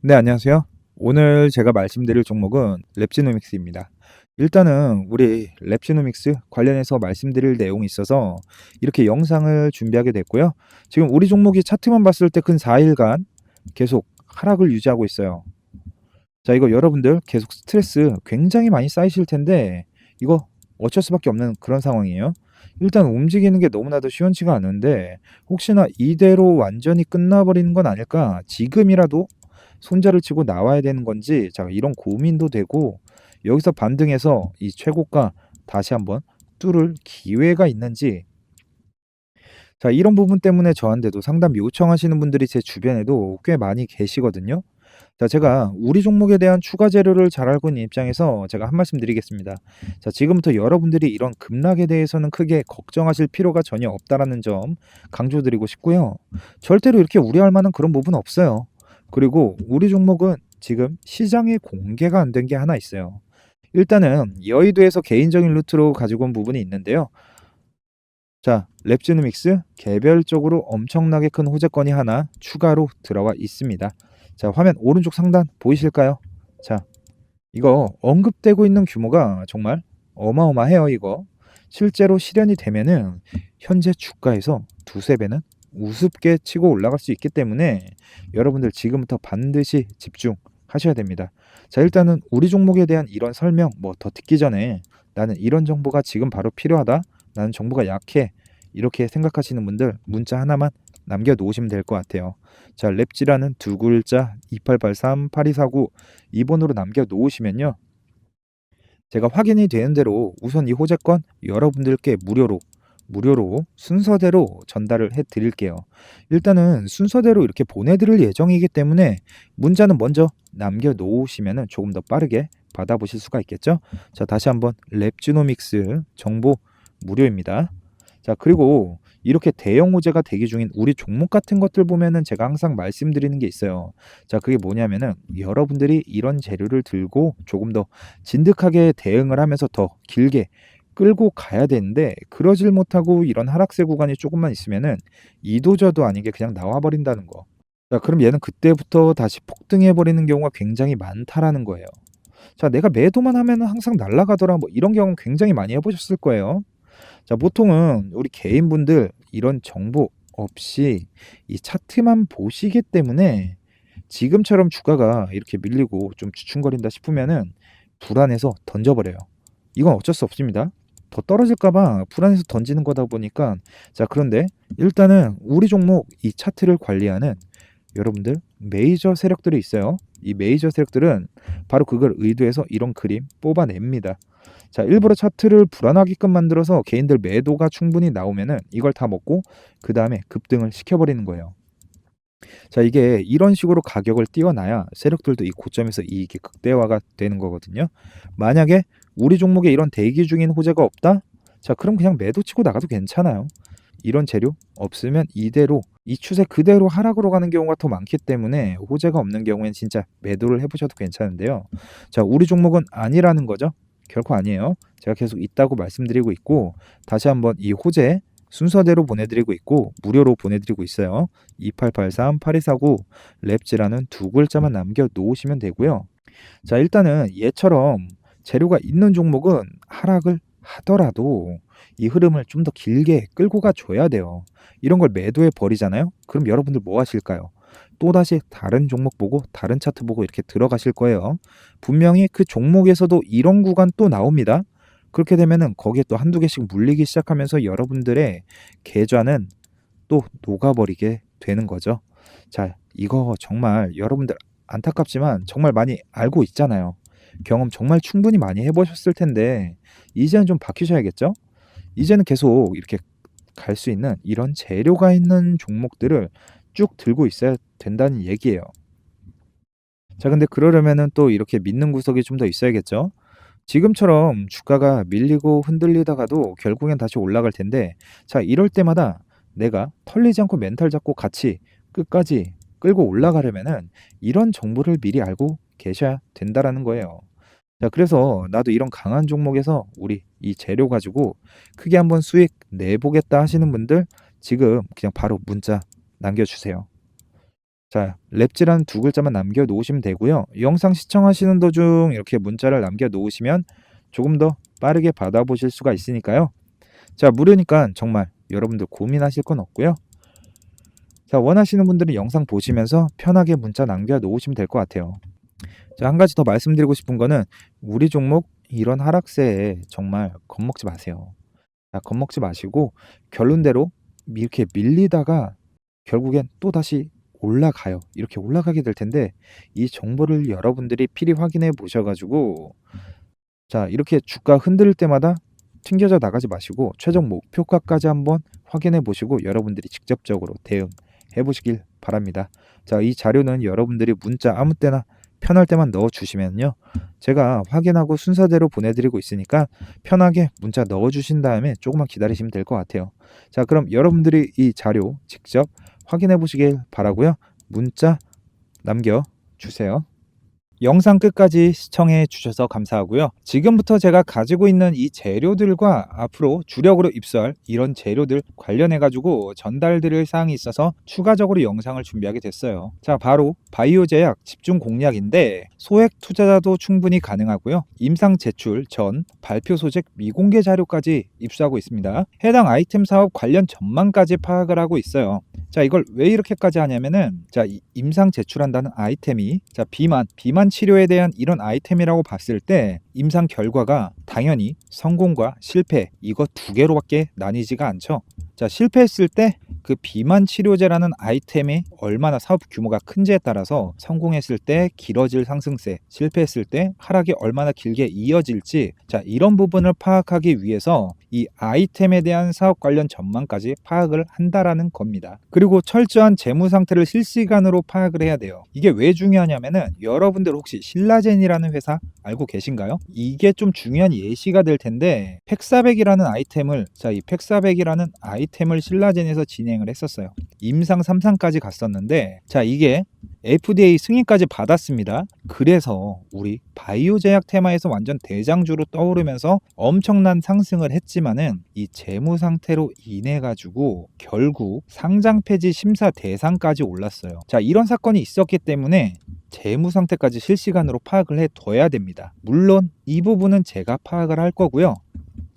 네, 안녕하세요. 오늘 제가 말씀드릴 종목은 랩지노믹스입니다. 일단은 우리 랩지노믹스 관련해서 말씀드릴 내용이 있어서 이렇게 영상을 준비하게 됐고요. 지금 우리 종목이 차트만 봤을 때 근 4일간 계속 하락을 유지하고 있어요. 자, 이거 여러분들 계속 스트레스 굉장히 많이 쌓이실 텐데 이거 어쩔 수밖에 없는 그런 상황이에요. 일단 움직이는 게 너무나도 시원치가 않은데 혹시나 이대로 완전히 끝나버리는 건 아닐까? 지금이라도 손절을 치고 나와야 되는 건지 자 이런 고민도 되고 여기서 반등해서 이 최고가 다시 한번 뚫을 기회가 있는지 자 이런 부분 때문에 저한테도 상담 요청하시는 분들이 제 주변에도 꽤 많이 계시거든요. 자 제가 우리 종목에 대한 추가 재료를 잘 알고 있는 입장에서 제가 한 말씀 드리겠습니다. 자 지금부터 여러분들이 이런 급락에 대해서는 크게 걱정하실 필요가 전혀 없다라는 점 강조드리고 싶고요. 절대로 이렇게 우려할 만한 그런 부분 없어요. 그리고 우리 종목은 지금 시장에 공개가 안 된 게 하나 있어요. 일단은 여의도에서 개인적인 루트로 가지고 온 부분이 있는데요. 자, 랩지노믹스 개별적으로 엄청나게 큰 호재권이 하나 추가로 들어와 있습니다. 자, 화면 오른쪽 상단 보이실까요? 자, 이거 언급되고 있는 규모가 정말 어마어마해요, 이거. 실제로 실현이 되면은 현재 주가에서 두세 배는 우습게 치고 올라갈 수 있기 때문에 여러분들 지금부터 반드시 집중하셔야 됩니다. 자, 일단은 우리 종목에 대한 이런 설명 뭐 더 듣기 전에 나는 이런 정보가 지금 바로 필요하다. 나는 정보가 약해. 이렇게 생각하시는 분들 문자 하나만 남겨 놓으시면 될 것 같아요. 자, 랩지라는 두 글자 2883-8249 이번으로 남겨 놓으시면요. 제가 확인이 되는 대로 우선 이 호재권 여러분들께 무료로 무료로 순서대로 전달을 해 드릴게요. 일단은 순서대로 이렇게 보내드릴 예정이기 때문에 문자는 먼저 남겨 놓으시면 조금 더 빠르게 받아보실 수가 있겠죠. 자, 다시 한번 랩지노믹스 정보 무료입니다. 자, 그리고 이렇게 대형 호재가 대기 중인 우리 종목 같은 것들 보면은 제가 항상 말씀드리는 게 있어요. 자, 그게 뭐냐면은 여러분들이 이런 재료를 들고 조금 더 진득하게 대응을 하면서 더 길게 끌고 가야 되는데 그러질 못하고 이런 하락세 구간이 조금만 있으면은 이도저도 아니게 그냥 나와 버린다는 거. 자, 그럼 얘는 그때부터 다시 폭등해 버리는 경우가 굉장히 많다라는 거예요. 자, 내가 매도만 하면은 항상 날아가더라 뭐 이런 경우 굉장히 많이 해 보셨을 거예요. 자, 보통은 우리 개인분들 이런 정보 없이 이 차트만 보시기 때문에 지금처럼 주가가 이렇게 밀리고 좀 주춤거린다 싶으면은 불안해서 던져버려요. 이건 어쩔 수 없습니다. 더 떨어질까 봐 불안해서 던지는 거다 보니까 자 그런데 일단은 우리 종목 이 차트를 관리하는 여러분들 메이저 세력들이 있어요. 이 메이저 세력들은 바로 그걸 의도해서 이런 그림 뽑아냅니다. 자, 일부러 차트를 불안하게끔 만들어서 개인들 매도가 충분히 나오면은 이걸 다 먹고 그 다음에 급등을 시켜버리는 거예요. 자, 이게 이런 식으로 가격을 띄워놔야 세력들도 이 고점에서 이익이 극대화가 되는 거거든요. 만약에 우리 종목에 이런 대기 중인 호재가 없다? 자, 그럼 그냥 매도 치고 나가도 괜찮아요. 이런 재료 없으면 이대로 이 추세 그대로 하락으로 가는 경우가 더 많기 때문에 호재가 없는 경우엔 진짜 매도를 해보셔도 괜찮은데요. 자, 우리 종목은 아니라는 거죠. 결코 아니에요. 제가 계속 있다고 말씀드리고 있고 다시 한번 이 호재 순서대로 보내드리고 있고 무료로 보내드리고 있어요. 2883-8249 랩지라는 두 글자만 남겨 놓으시면 되고요. 자 일단은 얘처럼 재료가 있는 종목은 하락을 하더라도 이 흐름을 좀 더 길게 끌고 가 줘야 돼요. 이런 걸 매도해 버리잖아요. 그럼 여러분들 뭐 하실까요? 또다시 다른 종목 보고 다른 차트 보고 이렇게 들어가실 거예요. 분명히 그 종목에서도 이런 구간 또 나옵니다. 그렇게 되면은 거기에 또 한두 개씩 물리기 시작하면서 여러분들의 계좌는 또 녹아버리게 되는 거죠. 자, 이거 정말 여러분들 안타깝지만 정말 많이 알고 있잖아요. 경험 정말 충분히 많이 해보셨을 텐데 이제는 좀 바뀌셔야겠죠? 이제는 계속 이렇게 갈 수 있는 이런 재료가 있는 종목들을 쭉 들고 있어야 된다는 얘기예요. 자, 근데 그러려면은 또 이렇게 믿는 구석이 좀 더 있어야겠죠? 지금처럼 주가가 밀리고 흔들리다가도 결국엔 다시 올라갈 텐데, 자, 이럴 때마다 내가 털리지 않고 멘탈 잡고 같이 끝까지 끌고 올라가려면은 이런 정보를 미리 알고 계셔야 된다라는 거예요. 자, 그래서 나도 이런 강한 종목에서 우리 이 재료 가지고 크게 한번 수익 내보겠다 하시는 분들 지금 그냥 바로 문자 남겨주세요. 자, 랩지라는 두 글자만 남겨 놓으시면 되고요. 영상 시청하시는 도중 이렇게 문자를 남겨 놓으시면 조금 더 빠르게 받아보실 수가 있으니까요. 자, 무료니까 정말 여러분들 고민하실 건 없고요. 자, 원하시는 분들은 영상 보시면서 편하게 문자 남겨 놓으시면 될 것 같아요. 자, 한 가지 더 말씀드리고 싶은 거는 우리 종목 이런 하락세에 정말 겁먹지 마세요. 자, 겁먹지 마시고 결론대로 이렇게 밀리다가 결국엔 또 다시 올라가요. 이렇게 올라가게 될 텐데 이 정보를 여러분들이 필히 확인해 보셔가지고 자 이렇게 주가 흔들 때마다 튕겨져 나가지 마시고 최종 목표가까지 한번 확인해 보시고 여러분들이 직접적으로 대응해 보시길 바랍니다. 자 이 자료는 여러분들이 문자 아무 때나 편할 때만 넣어 주시면요. 제가 확인하고 순서대로 보내드리고 있으니까 편하게 문자 넣어 주신 다음에 조금만 기다리시면 될 것 같아요. 자 그럼 여러분들이 이 자료 직접 확인해 보시길 바라고요. 문자 남겨 주세요. 영상 끝까지 시청해 주셔서 감사하고요. 지금부터 제가 가지고 있는 이 재료들과 앞으로 주력으로 입수할 이런 재료들 관련해 가지고 전달드릴 사항이 있어서 추가적으로 영상을 준비하게 됐어요. 자, 바로 바이오 제약 집중 공략인데 소액 투자자도 충분히 가능하고요. 임상 제출 전 발표 소식 미공개 자료까지 입수하고 있습니다. 해당 아이템 사업 관련 전망까지 파악을 하고 있어요. 자, 이걸 왜 이렇게까지 하냐면은 자, 이 임상 제출한다는 아이템이 자, 비만 비만 치료에 대한 이런 아이템이라고 봤을 때 임상 결과가 당연히 성공과 실패 이거 두 개로밖에 나뉘지가 않죠. 자, 실패했을 때 그 비만 치료제라는 아이템이 얼마나 사업 규모가 큰지에 따라서 성공했을 때 길어질 상승세, 실패했을 때 하락이 얼마나 길게 이어질지 자, 이런 부분을 파악하기 위해서 이 아이템에 대한 사업 관련 전망까지 파악을 한다라는 겁니다. 그리고 철저한 재무 상태를 실시간으로 파악을 해야 돼요. 이게 왜 중요하냐면은 여러분들 혹시 신라젠이라는 회사 알고 계신가요? 이게 좀 중요한 예시가 될 텐데 팩사백이라는 아이템을 자, 이 팩사백이라는 아이템을 신라젠에서 진행 을 했었어요. 임상 3상까지 갔었는데 자, 이게 FDA 승인까지 받았습니다. 그래서 우리 바이오 제약 테마에서 완전 대장주로 떠오르면서 엄청난 상승을 했지만은 이 재무 상태로 인해 가지고 결국 상장 폐지 심사 대상까지 올랐어요. 자, 이런 사건이 있었기 때문에 재무 상태까지 실시간으로 파악을 해 둬야 됩니다. 물론 이 부분은 제가 파악을 할 거고요.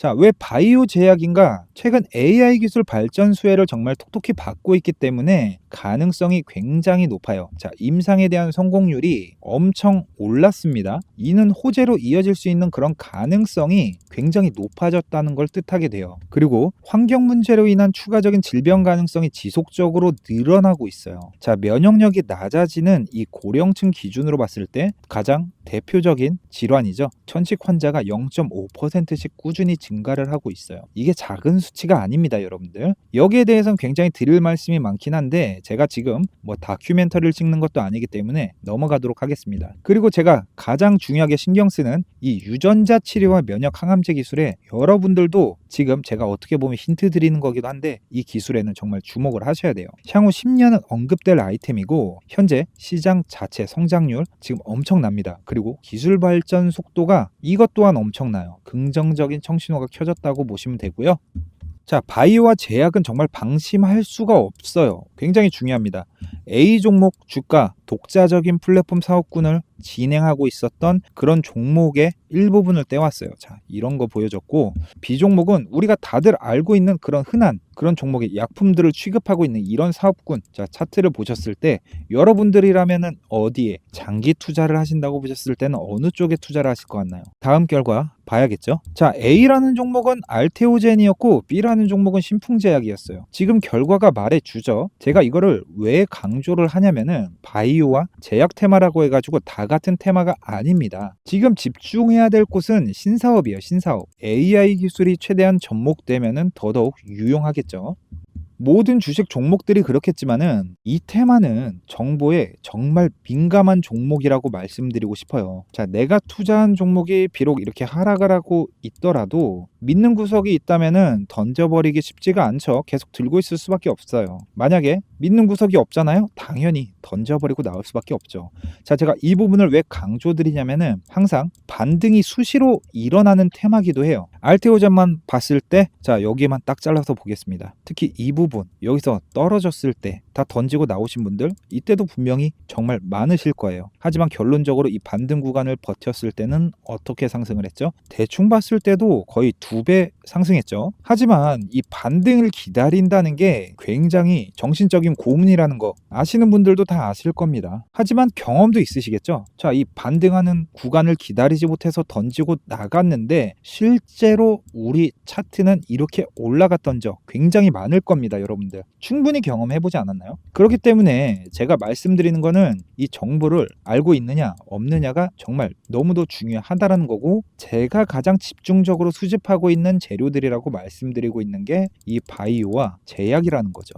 자, 왜 바이오 제약인가? 최근 AI 기술 발전 수혜를 정말 톡톡히 받고 있기 때문에 가능성이 굉장히 높아요. 자, 임상에 대한 성공률이 엄청 올랐습니다. 이는 호재로 이어질 수 있는 그런 가능성이 굉장히 높아졌다는 걸 뜻하게 돼요. 그리고 환경 문제로 인한 추가적인 질병 가능성이 지속적으로 늘어나고 있어요. 자, 면역력이 낮아지는 이 고령층 기준으로 봤을 때 가장 대표적인 질환이죠. 천식 환자가 0.5%씩 꾸준히 증가를 하고 있어요. 이게 작은 수치가 아닙니다, 여러분들. 여기에 대해서는 굉장히 드릴 말씀이 많긴 한데 제가 지금 뭐 다큐멘터리를 찍는 것도 아니기 때문에 넘어가도록 하겠습니다. 그리고 제가 가장 중요하게 신경 쓰는 이 유전자 치료와 면역 항암제 기술에 여러분들도 지금 제가 어떻게 보면 힌트 드리는 거기도 한데 이 기술에는 정말 주목을 하셔야 돼요. 향후 10년은 언급될 아이템이고 현재 시장 자체 성장률 지금 엄청납니다. 그리고 기술 발전 속도가 이것 또한 엄청나요. 긍정적인 청신호가 켜졌다고 보시면 되고요. 자, 바이오와 제약은 정말 방심할 수가 없어요. 굉장히 중요합니다. A 종목 주가 독자적인 플랫폼 사업군을 진행하고 있었던 그런 종목의 일부분을 떼왔어요. 자, 이런 거 보여줬고 B 종목은 우리가 다들 알고 있는 그런 흔한 그런 종목의 약품들을 취급하고 있는 이런 사업군. 자, 차트를 보셨을 때 여러분들이라면은 어디에 장기 투자를 하신다고 보셨을 때는 어느 쪽에 투자를 하실 것 같나요? 다음 결과 봐야겠죠. 자, A라는 종목은 알테오젠이었고 B라는 종목은 신풍제약이었어요. 지금 결과가 말해 주죠. 제가 이거를 왜 강조를 하냐면은 바이오와 제약 테마라고 해 가지고 다 같은 테마가 아닙니다. 지금 집중해야 될 곳은 신사업이에요. 신사업. AI 기술이 최대한 접목되면은 더더욱 유용하겠죠. 모든 주식 종목들이 그렇겠지만은 이 테마는 정보에 정말 민감한 종목이라고 말씀드리고 싶어요. 자, 내가 투자한 종목이 비록 이렇게 하락을 하고 있더라도 믿는 구석이 있다면은 던져버리기 쉽지가 않죠. 계속 들고 있을 수밖에 없어요. 만약에 믿는 구석이 없잖아요. 당연히 던져버리고 나올 수밖에 없죠. 자, 제가 이 부분을 왜 강조드리냐면은 항상 반등이 수시로 일어나는 테마기도 해요. 알테오젠만 봤을 때, 자, 여기에만 딱 잘라서 보겠습니다. 특히 이 부분 대 부분 여기서 떨어졌을 때 다 던지고 나오신 분들 이때도 분명히 정말 많으실 거예요. 하지만 결론적으로 이 반등 구간을 버텼을 때는 어떻게 상승을 했죠? 대충 봤을 때도 거의 두 배 상승했죠. 하지만 이 반등을 기다린다는 게 굉장히 정신적인 고문이라는 거 아시는 분들도 다 아실 겁니다. 하지만 경험도 있으시겠죠? 자, 이 반등하는 구간을 기다리지 못해서 던지고 나갔는데 실제로 우리 차트는 이렇게 올라갔던 적 굉장히 많을 겁니다, 여러분들. 충분히 경험해보지 않았나요? 그렇기 때문에 제가 말씀드리는 거는 이 정보를 알고 있느냐, 없느냐가 정말 너무도 중요하다라는 거고, 제가 가장 집중적으로 수집하고 있는 재료들이라고 말씀드리고 있는 게 이 바이오와 제약이라는 거죠.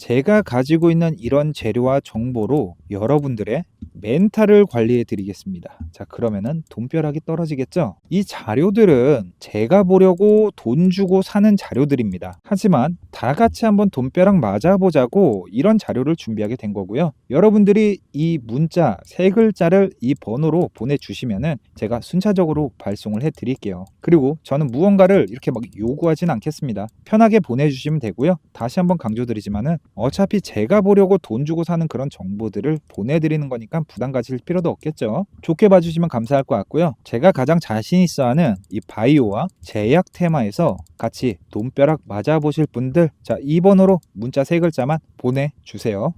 제가 가지고 있는 이런 재료와 정보로 여러분들의 멘탈을 관리해 드리겠습니다. 자, 그러면은 돈벼락이 떨어지겠죠? 이 자료들은 제가 보려고 돈 주고 사는 자료들입니다. 하지만 다 같이 한번 돈벼락 맞아보자고 이런 자료를 준비하게 된 거고요. 여러분들이 이 문자 세 글자를 이 번호로 보내주시면은 제가 순차적으로 발송을 해 드릴게요. 그리고 저는 무언가를 이렇게 막 요구하진 않겠습니다. 편하게 보내주시면 되고요. 다시 한번 강조드리지만은 어차피 제가 보려고 돈 주고 사는 그런 정보들을 보내드리는 거니까 부담 가질 필요도 없겠죠. 좋게 봐주시면 감사할 것 같고요. 제가 가장 자신 있어 하는 이 바이오와 제약 테마에서 같이 돈벼락 맞아보실 분들 자, 이 번호로 문자 세 글자만 보내주세요.